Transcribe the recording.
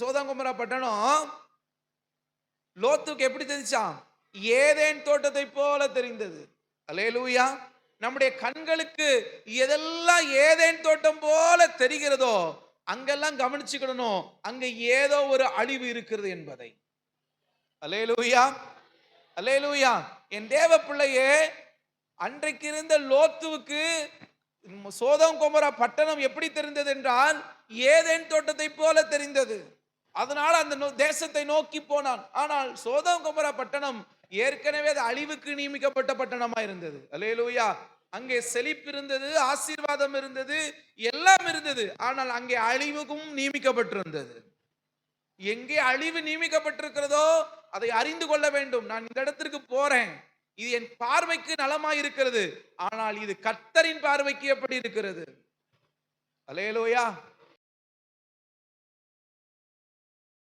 சோதாங்குமரா பட்டணம் லோத்துக்கு எப்படி தெரிஞ்சான்? ஏதேன் தோட்டத்தை போல தெரிந்தது. அலேலூயா நம்முடைய கண்களுக்கு எதெல்லாம் ஏதேன் தோட்டம் போல தெரிகிறதோ அங்கெல்லாம் கவனிச்சுக்கிடணும். அங்க ஏதோ ஒரு அழிவு இருக்கிறது என்பதை. அலேலூயா அலேலூயா என் தேவ பிள்ளையே அன்றைக்கு இருந்த லோத்துவுக்கு சோதம் குமரா பட்டணம் எப்படி தெரிந்தது என்றால் ஏதேன் தோட்டத்தை போல தெரிந்தது. அதனால் அந்த நோ- தேசத்தை நோக்கி போனான். ஆனால் சோதம் குமரா பட்டணம் ஏற்கனவே அது அழிவுக்கு நியமிக்கப்பட்ட பட்டணமா இருந்தது. அல்லேலூயா. அங்கே செழிப்பு இருந்தது ஆசீர்வாதம் இருந்தது எல்லாம் இருந்தது. ஆனால் அங்கே அழிவுக்கும் நியமிக்கப்பட்டிருந்தது. எங்கே அழிவு நியமிக்கப்பட்டிருக்கிறதோ அதை அறிந்து கொள்ள வேண்டும். நான் இந்த இடத்திற்கு போறேன். இது என் பார்வைக்கு நலமாய் இருக்கிறது. ஆனால் இது கர்த்தரின் பார்வைக்கு எப்படி இருக்கிறது? அலேலோயா